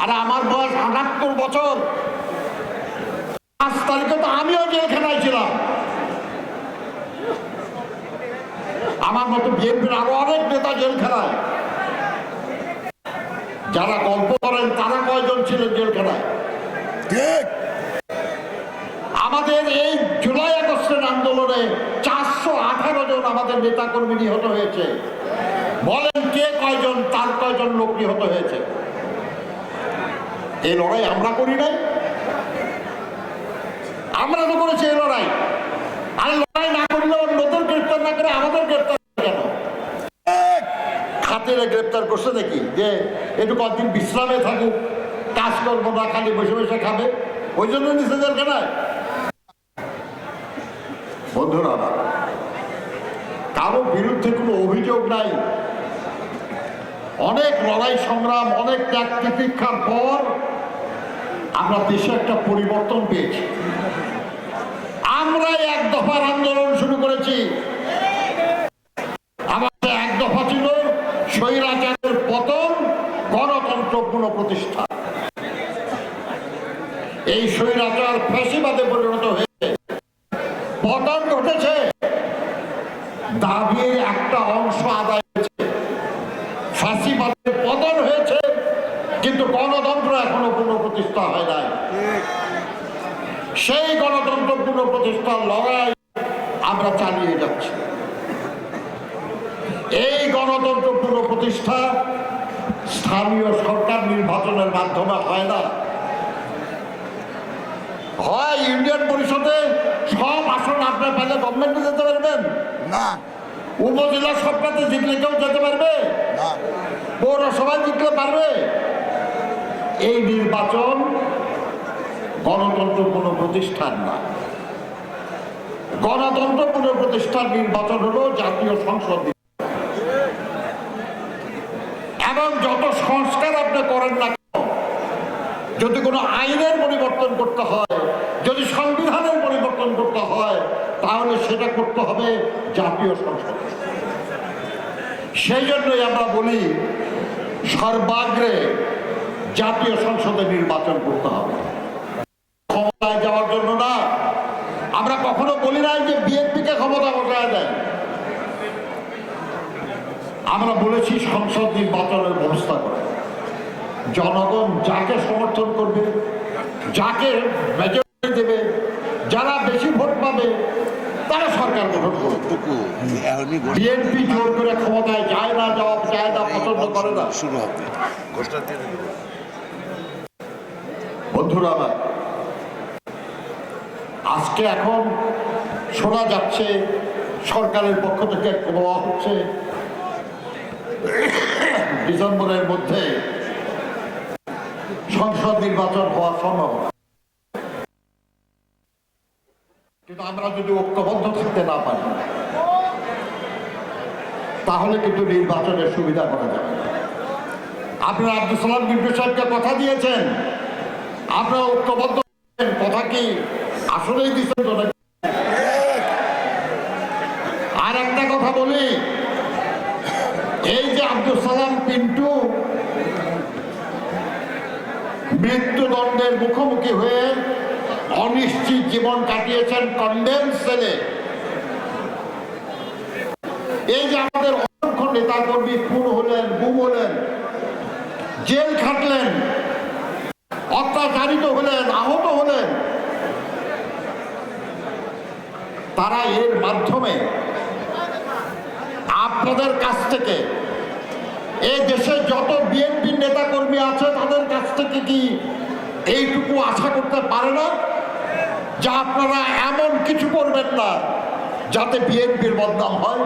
আর আমার বয়স আটাত্তর বছর। পাঁচ তারিখে তো আমিও জেলখানায় ছিলাম। আমার মতো বিএনপির আরও অনেক নেতা জেলখানায়। যারা গল্প করেন তারা কয়জন ছিলেন জেলখানায়? ঠিক। আমাদের এই জুলাই আগস্টের আন্দোলনে চারশো আঠারো জন আমাদের নেতাকর্মী নিহত হয়েছে। বলেন কে কয়জন তার কয়জন লোক নিহত হয়েছে? এই লড়াই আমরা করি নাই। আমরা তো করেছি এই লড়াই। আর লড়াই না করলে নতুন গ্রেপ্তার না করে আমাদের গ্রেপ্তার কেন? খাতিরে গ্রেপ্তার করছে নাকি? যে একটু কদিন বিশ্রামে থাকুক কাজ করব না খালি বসে বসে খাবে, ওই জন্য নিচে জেলখানায়। বন্ধুরা কারও বিরুদ্ধে কোনো অভিযোগ নাই। অনেক লড়াই সংগ্রাম, অনেক ত্যাগ তিতিক্ষার পর আমরা দেশে একটা পরিবর্তন পেয়েছি। আমরা এক দফার আন্দোলন শুরু করেছি। আমাদের এক দফা ছিল স্বৈরাচারের পতন গণতন্ত্র পুনঃপ্রতিষ্ঠা এই স্বৈরাচার ফ্যাসিবাদে পরিণত হয়েছে। পতন ঘটেছে। দাবির একটা অংশ আদায় হয়েছে। ফাঁসিবাদের পতন হয়েছে, কিন্তু গণতন্ত্র এখনও পুনঃপ্রতিষ্ঠা হয় নাই। সেই গণতন্ত্র পুনঃপ্রতিষ্ঠার লড়াই আমরা চালিয়ে যাচ্ছি। এই গণতন্ত্র পুনঃপ্রতিষ্ঠা স্থানীয় সরকার নির্বাচনের মাধ্যমে হয় না। হয় ইউনিয়ন পরিষদে সব আসন আপনার পেলে গভর্নমেন্টে যেতে পারবেন না। উপজেলা সরকারে জিতলে কেউ যেতে পারবে? পৌরসভায় জিতলে পারবে? এই নির্বাচন গণতন্ত্র কোনো প্রতিষ্ঠান না। গণতন্ত্র কোনো প্রতিষ্ঠান নির্বাচন হলো জাতীয় সংসদ এবং যত সংস্কার আপনি করেন না যদি কোনো আইনের পরিবর্তন করতে হয় যদি সংবিধানের পরিবর্তন করতে হয়, তাহলে সেটা করতে হবে জাতীয় সংসদে। সেই জন্যই আমরা বলি, সর্বাগ্রে জাতীয় সংসদে নির্বাচন করতে হবে। ক্ষমতায় যাওয়ার জন্য না। আমরা কখনো বলি নাই যে বিএনপিকে ক্ষমতা বসায় দেয়। আমরা বলেছি সংসদ নির্বাচনের ব্যবস্থা করে। জনগণ যাকে সমর্থন করবে, যাকে যারা পাবে তারা সরকার গঠন করবে বিএনপি জোর করে ক্ষমতায় যায় না যাওয়া যায় না পছন্দ করে না। শুরু হবে। বন্ধুরা আমার আজকে এখন শোনা যাচ্ছে সরকারের পক্ষ থেকে বলা হচ্ছে। ডিসেম্বরের মধ্যে সংসদ নির্বাচন হওয়া সম্ভব আমরা যদি ঐক্যবদ্ধ থাকতে না পারি, তাহলে কিন্তু নির্বাচনের সুবিধা করা যাবে। আপনারা আব্দুল সালাম বিদ্যুৎ সাহেবকে কথা দিয়েছেন আপনারা ঐক্যবদ্ধ কথা কি আসলেই দিচ্ছেন তো? আর একটা কথা বলি, এই যে আব্দুল সালাম পিন্টু মৃত্যুদণ্ডের মুখোমুখি হয়ে অনিশ্চিত জীবন কাটিয়েছেন কন্ডেম সেলে এই যে আমাদের অসংখ্য নেতাকর্মী খুন হলেন, গুম হলেন, জেল খাটলেন, অত্যাচারিত হলেন, আহত হলেন, তারা এর মাধ্যমে আপনাদের কাছ থেকে এই দেশে যত বিএনপি নেতাকর্মী আছে, তাদের কাছ থেকে কি এইটুকু আশা করতে পারে না? যে আপনারা এমন কিছু করবেন না যাতে বিএনপির বদনাম হয়।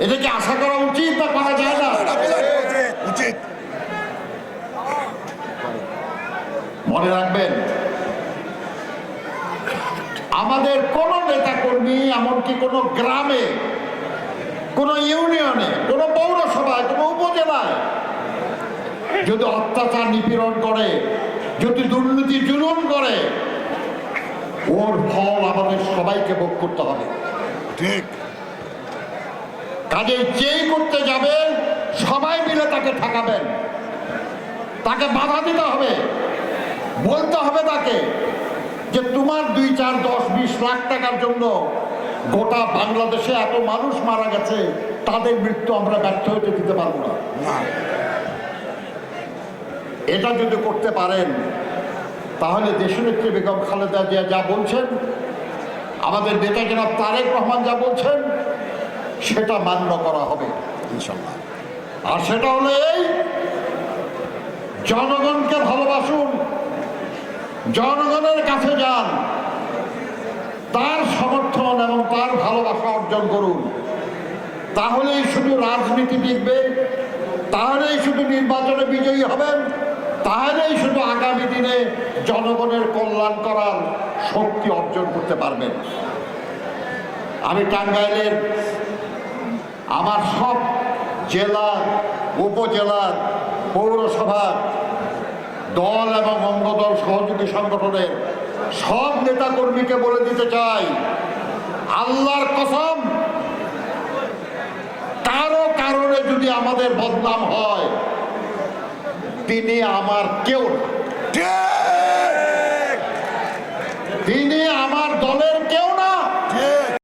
এটা কি আশা করা উচিত না করা যায় না? উচিত। মনে রাখবেন আমাদের কোন নেতা কর্মী এমনকি কোন গ্রামে কোন ইউনিয়নে কোন পৌরসভায় কোন উপজেলায় যদি অত্যাচার নিপীড়ন করে যদি দুর্নীতি জুলুম করে ওর ফল আমাদের সবাইকে ভোগ করতে হবে। ঠিক। কাজে যেই করতে যাবেন সবাই মিলে তাকে ঠেকাবেন। তাকে বাধা দিতে হবে। বলতে হবে তাকে যে তোমার দুই চার দশ বিশ লাখ টাকার জন্য গোটা বাংলাদেশে এত মানুষ মারা গেছে তাদের মৃত্যু আমরা ব্যর্থ হতে দিতে পারব না। এটা যদি করতে পারেন তাহলে দেশনেত্রী বেগম খালেদা জিয়া যা বলছেন, আমাদের নেতা জনাব তারেক রহমান যা বলছেন, সেটা মান্য করা হবে, ইনশাল্লাহ। আর সেটা হলো এই, জনগণকে ভালোবাসুন, জনগণের কাছে যান, তার সমর্থন এবং তার ভালোবাসা অর্জন করুন। তাহলেই শুধু রাজনীতি টিকবে তাহলেই শুধু নির্বাচনে বিজয়ী হবেন। তাহলেই শুধু আগামী দিনে জনগণের কল্যাণ করার শক্তি অর্জন করতে পারবেন। আমি টাঙ্গাইলের আমার সব জেলা উপজেলার পৌরসভার দল এবং অঙ্গদল সহযোগী সংগঠনের সব নেতাকর্মীকে বলে দিতে চাই, আল্লাহর কসম, কারও কারণে যদি আমাদের বদনাম হয় তিনি আমার কেউ না।